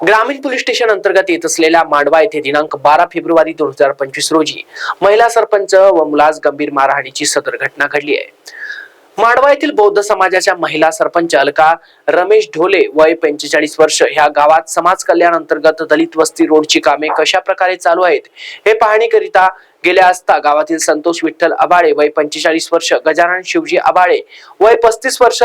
ग्रामीण police station अंतर्गत येत असलेल्या मांडवा येथे दिनांक बारा फेब्रुवारी दोन हजार पंचवीस रोजी महिला सरपंच व मुलास गंभीर मारहाणीची सदर घटना घडली आहे. मांडवा येथील बौद्ध समाजाच्या महिला सरपंच अलका रमेश ढोले वय पंचेचाळीस वर्ष ह्या गावात समाज कल्याण अंतर्गत दलित वस्ती रोडची कामे कशा प्रकारे चालू आहेत हे पाहणीकरिता गेले असता गावातील संतोष विठ्ठल आबाळे वय पंचेचाळीस वर्ष गजानन शिवजी आबाळे वय पस्तीस वर्ष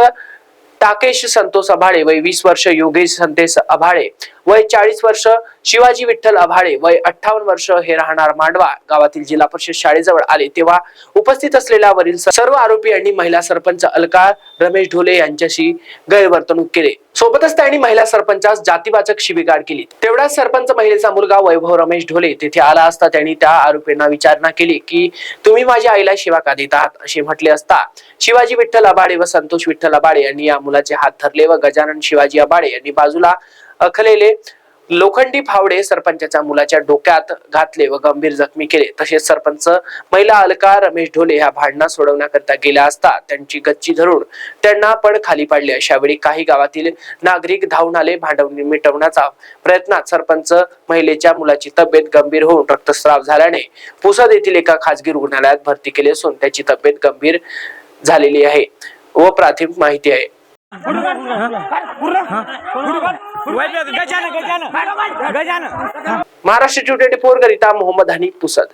टाकेश संतोष अभाळे वय वीस वर्ष योगेश संतेश अभाळे वय चाळीस वर्ष शिवाजी विठ्ठल अभाळे वय अठ्ठावन्न वर्ष हे राहणार मांडवा. गावातील जिल्हा परिषद शाळेजवळ आले तेव्हा उपस्थित असलेल्या वरील सर्व आरोपी यांनी महिला सरपंच अलका रमेश ढोले यांच्याशी गैरवर्तणूक केले. सोबतच त्यांनी महिला सरपंचास जातीवाचक शिबिगाड केली. तेवढ्याच सरपंच महिलेचा मुलगा वैभव रमेश ढोले तेथे आला असता त्यांनी त्या आरोपींना विचारणा केली की तुम्ही माझ्या आईला शिवा का देत आहात असे म्हटले असता शिवाजी विठ्ठल अबाडे व संतोष विठ्ठल अबाडे यांनी या मुलाचे हात धरले व गजानन शिवाजी अबाडे यांनी बाजूला अखलेले लोखंडी फावडे सरपंचाच्या मुलाच्या डोक्यात घातले व गंभीर जखमी केले. तसेच सरपंच महिला अलका रमेश ढोले ह्या भांडणा सोडवण्याकरता गेल्या असता त्यांची गच्ची धरून त्यांना पण खाली पाडले. अशा वेळी काही गावातील नागरिक धावून आले भांडवणी मिटवण्याचा प्रयत्नात सरपंच महिलेच्या मुलाची तब्येत गंभीर होऊन रक्तस्राव झाल्याने पुसद येथील एका खासगी रुग्णालयात भरती केली असून त्याची तब्येत गंभीर झालेली आहे व प्राथमिक माहिती आहे. महाराष्ट्र टुडे फोर करिता मोहम्मद हनीफ पुसद.